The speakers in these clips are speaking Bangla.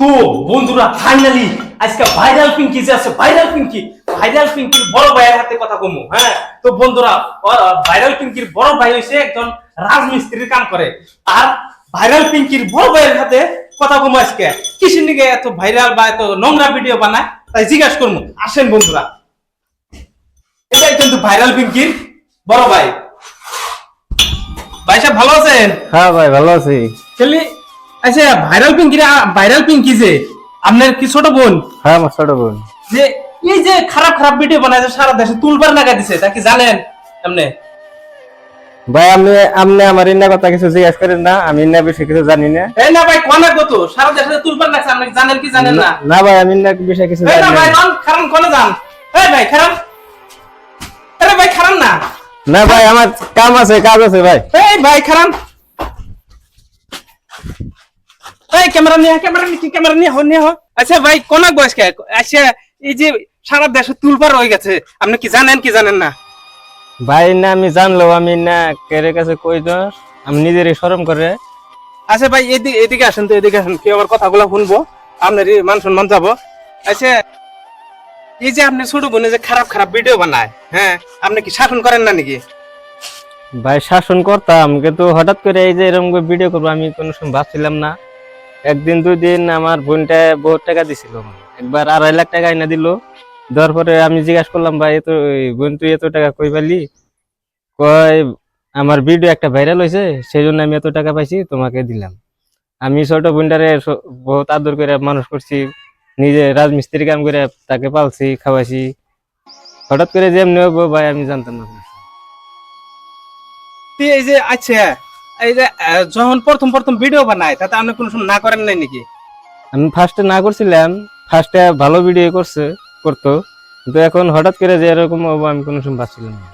তো বন্ধুরা ফাইনালি আজকে ভাইরাল পিঙ্কি যে আছে ভাইরাল পিঙ্কি ভাইরাল পিঙ্কির বড় ভাইয়ের হাতে কথা কমু হ্যাঁ? তো বন্ধুরা ভাইরাল পিঙ্কির বড় ভাই হইছে একজন রাজমিস্ত্রির কাম করে। আর ভাইরাল পিঙ্কির বড় ভাইয়ের হাতে কথা কমু আজকে। কিসের নিকে এত ভাইরাল বা এত নোংরা ভিডিও বানায়? তাই জিজ্ঞাসা করব। আসেন বন্ধুরা। এটাই কিন্তু ভাইরাল পিঙ্কির বড় ভাই। ভাই সাহেব ভালো আছেন? হ্যাঁ ভাই ভালো আছি। চলি আচ্ছা ভাইরাল পিঙ্কি ভাইরাল পিঙ্কি যে? আপনার কি ছোট বোন? হ্যাঁ আমার ছোট বোন। যে এই যে খারাপ খারাপ ভিডিও বানায় যে সারা দেশে তুলবার লাগা দিছে তা কি জানেন? আপনি? ভাই আপনি আপনি আমার ইন্না কথা কিছু জিজ্ঞাসা করেন না আমি ইন্না বেশি কিছু জানি না। এই না ভাই কোনা কত সারা দেশে তুলবার লাগছে আপনি জানেন কি জানেন না? না ভাই আমি ইন্না বিষয়ে কিছু জানি না ভাই রন খারান কোনে যান? এই ভাই খারান। আরে ভাই খারান না। না ভাই আমার কাম আছে কাজ আছে ভাই। এই ভাই খারান। এই ক্যামেরা নিয়ে ক্যামেরা নিয়ে ক্যামেরা নিয়ে হো নিয়ে হো আচ্ছা ভাই কোন বয়স কে? আচ্ছা এই যে সারা দেশে তুলবার হয়ে গেছে আপনি কি জানেন কি জানেন না? ভাই না আমি জানলো আমি না কেরে কাছে কই তো? আমি নিজেরই শরম করে। আচ্ছা ভাই এদিকে এদিকে আসেন তো এদিকে আসেন কি আমার কথাগুলো শুনব আপনার মান সম্মান যাব। আচ্ছা এই যে আপনি ছোট বোনে যে খারাপ খারাপ ভিডিও বানায় হ্যাঁ আপনি কি শাসন করেন না নাকি? ভাই শাসন করতাম কিন্তু হঠাৎ করে এই যে এরকম ভিডিও করব আমি কোনো সময় ভাবছিলাম না। একদিন, দুই দিন আমার বোনটা বহুত টাকা দিছিল। একবার আড়াই লাখ টাকা এনে দিল। দেওয়ার পরে আমি জিজ্ঞাসা করলাম, ভাই, এত বোন, তুই এত টাকা কই পালি? কয়, আমার ভিডিও একটা ভাইরাল হয়েছে সেই জন্য আমি এত টাকা পাইছি, তোমাকে দিলাম। আমি ছোট বোনটারে বহুত আদর করে মানুষ করছি, নিজে রাজমিস্ত্রি কাম করে তাকে পালছি, খাওয়াইছি। হঠাৎ করে যে এমনি হব ভাই, আমি জানতাম না। আচ্ছা এই যে যখন প্রথম প্রথম ভিডিও বানায় তাতে আপনি কোনো সময় না করেন নাই নাকি? আমি ফার্স্টে না করছিলাম ফার্স্টে ভালো ভিডিও করছে করতো কিন্তু এখন হঠাৎ করে যে এরকম হব আমি কোনো সময় ভাবছিলাম না।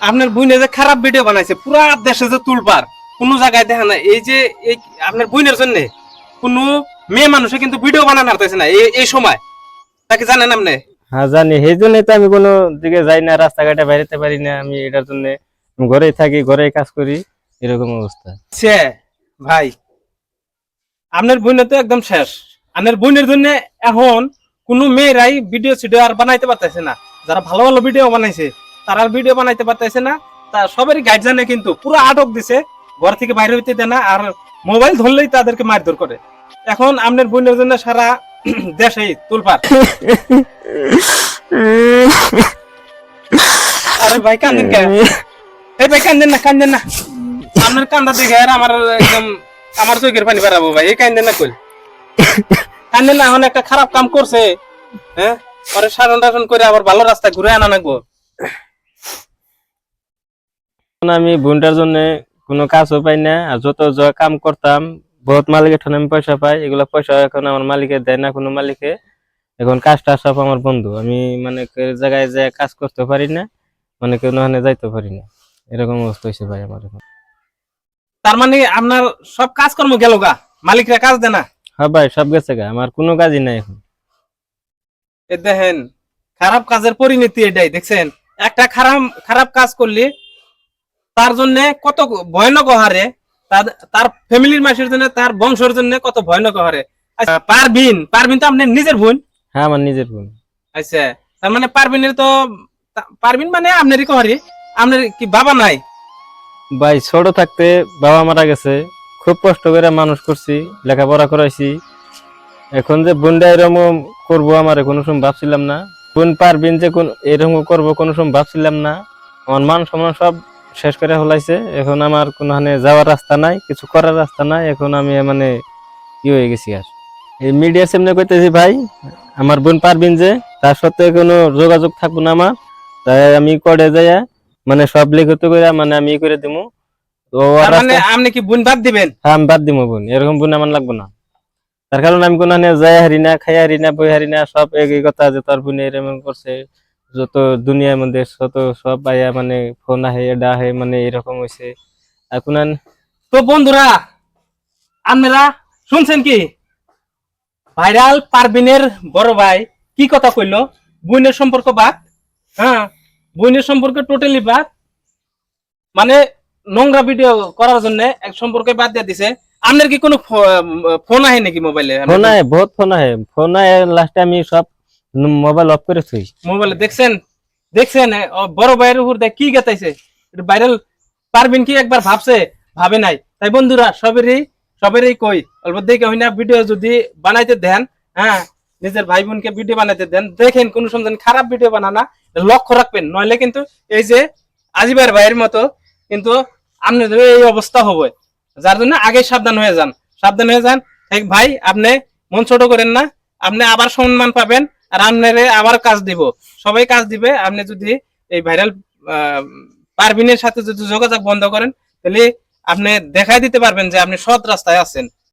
আপনার যে খারাপ ভিডিও বানাইছে পুরা দেশে যে তুলবার কোন জায়গায় দেখা না এই যে এই আপনার বোনের জন্য কোন মেয়ে মানুষে কিন্তু ভিডিও বানানো পারতেছে না এই সময়। তাকে জানেন আপনি? হ্যাঁ জানি সেই জন্যই তো আমি কোনো দিকে যাই না রাস্তাঘাটে বেরোতে পারি না আমি এটার জন্য। ঘরেই থাকি ঘরেই কাজ করি এরকম অবস্থা। সে ভাই আপনার বোনের তো একদম শেষ। আপনার বোনের জন্য এখন কোন মেয়েরাই ভিডিও সিডিও আর বানাইতে পারতেছে না। যারা ভালো ভালো ভিডিও বানাইছে তারা ভিডিও বানাইতে পারতেছে না। তা সবারই গাইড জানে কিন্তু পুরো আটক দিছে ঘর থেকে বাইরে হইতে দেয় না আর মোবাইল ধরলেই তাদেরকে মারধর করে। এখন আপনার বোনের জন্য সারা দেশেই তুলপার। আরে ভাই কান্দেন কে? এই ভাই কান্দেন না কান্দেন না। আপনার কান্দা দেখে আর আমার একদম আমার চোখের পানি বাড়াবো ভাই এই কান্দেন না কই? কান্দেন না এখন একটা খারাপ কাম করছে। হ্যাঁ? পরে সাধন টাধন করে আবার ভালো রাস্তায় ঘুরে আনা লাগবো। এখন আমি বোনটার জন্য কোনো কাজও পাই না আর যত যা কাম করতাম বহুত মালিকের ঠনে আমি পয়সা পাই এগুলো পয়সা এখন আমার মালিকে দেয় না কোনো মালিকে। এখন কাজটা সব আমার বন্ধু আমি মানে কেউ জায়গায় যে কাজ করতে পারি না মানে কোনো যাইতে পারি না। এরকম অবস্থা হয়েছে ভাই আমার এখন। তার মানে আপনার সব কাজকর্ম গেল গা? মালিকরা কাজ দেয় না? হ্যাঁ ভাই সব গেছে গা। আমার কোনো কাজই নাই এখন। এ দেখেন খারাপ কাজের পরিণতি এটাই দেখছেন? একটা খারাপ খারাপ কাজ করলে তার জন্য কত ভয়ানক হারে তার ফ্যামিলির মানুষের জন্য তার বংশের জন্য কত ভয়ানক হারে আচ্ছা, পারবিন পারবিন তো আপনার নিজের বোন? হ্যাঁ আমার নিজের বোন। আচ্ছা তার মানে পারবিনের তা- পারবিন মানে আপনারই কহারি আপনার কি বাবা নাই? ভাই, ছোট থাকতে বাবা মারা গেছে। খুব কষ্ট করে মানুষ করছি, লেখাপড়া করাইছি। এখন যে বোনটা এরকম করব আমার কোনো সময় ভাবছিলাম না। বোন পারবিন যে কোন এরকম করব কোনো সময় ভাবছিলাম না। আমার মান সম্মান সব শেষ করে হলাইছে এখন আমার কোনখানে যাওয়ার রাস্তা নাই, কিছু করার রাস্তা নাই। এখন আমি মানে ই হয়ে গেছি আর। এই মিডিয়া সামনে কইতেছি, ভাই, আমার বোন পারবিন যে, তার সাথে কোনো যোগাযোগ থাকব না আমার। তাই আমি করে যাই মানে সব লিখিত করে মানে আমি ই করে দিমু। তো মানে আপনি কি বোন বাদ দিবেন? হ্যাঁ আমি বাদ দিমু বোন এরকম বোন আমার লাগবে না। তার কারণ আমি কোনো যাই হারি না খাই হারি না বই হারি না সব একই কথা যে তোর বোন এরকম করছে যত দুনিয়ার মধ্যে যত সব আয়া মানে ফোন আহে এটা আহে মানে এরকম হয়েছে এখন তো বন্ধুরা আপনারা শুনছেন কি? ভাইরাল পারবিনের বড় ভাই কি কথা কইলো? বোনের সম্পর্ক বাদ হ্যাঁ? বোনের সম্পর্কে টোটালি বাদ। মানে নোংরা ভিডিও করার জন্য এক সম্পর্কে বাদ দিয়ে দিছে। আপনার কি কোনো ফোন আহে নাকি মোবাইলে ফোন আহে বহুত ফোন আহে। ফোন আহে লাস্টে আমি সব মোবাইল অফ করে থই। মোবাইলে দেখছেন? দেখছেন? বড় ভাইয়ের উপর দেখ কি গেতাইছে? ভাইরাল পারবেন কি একবার ভাবছে? ভাবে নাই। তাই বন্ধুরা সবেরই সবেরই কই। অল্প দেখে হই না ভিডিও যদি বানাইতে দেন হ্যাঁ নিজের ভাই বোনকে ভিডিও বানাইতে দেন। দেখেন কোন সময় খারাপ ভিডিও বানানা, লক্ষ্য রাখবেন। নইলে কিন্তু এই যে আজিবার ভাইয়ের মতো কিন্তু আপনাদের এই অবস্থা হবে। যার জন্য আগে সাবধান হয়ে যান। সাবধান হয়ে যান। এক ভাই, আপনি মন ছোট করেন না। আপনি আবার সম্মান পাবেন আর আপনারে আবার কাজ দিব। সবাই কাজ দিবে। আপনি যদি এই ভাইরাল পারভিনের সাথে যদি যোগাযোগ বন্ধ করেন, তাহলে আপনি দেখাই দিতে পারবেন যে আপনি সৎ রাস্তায় আছেন।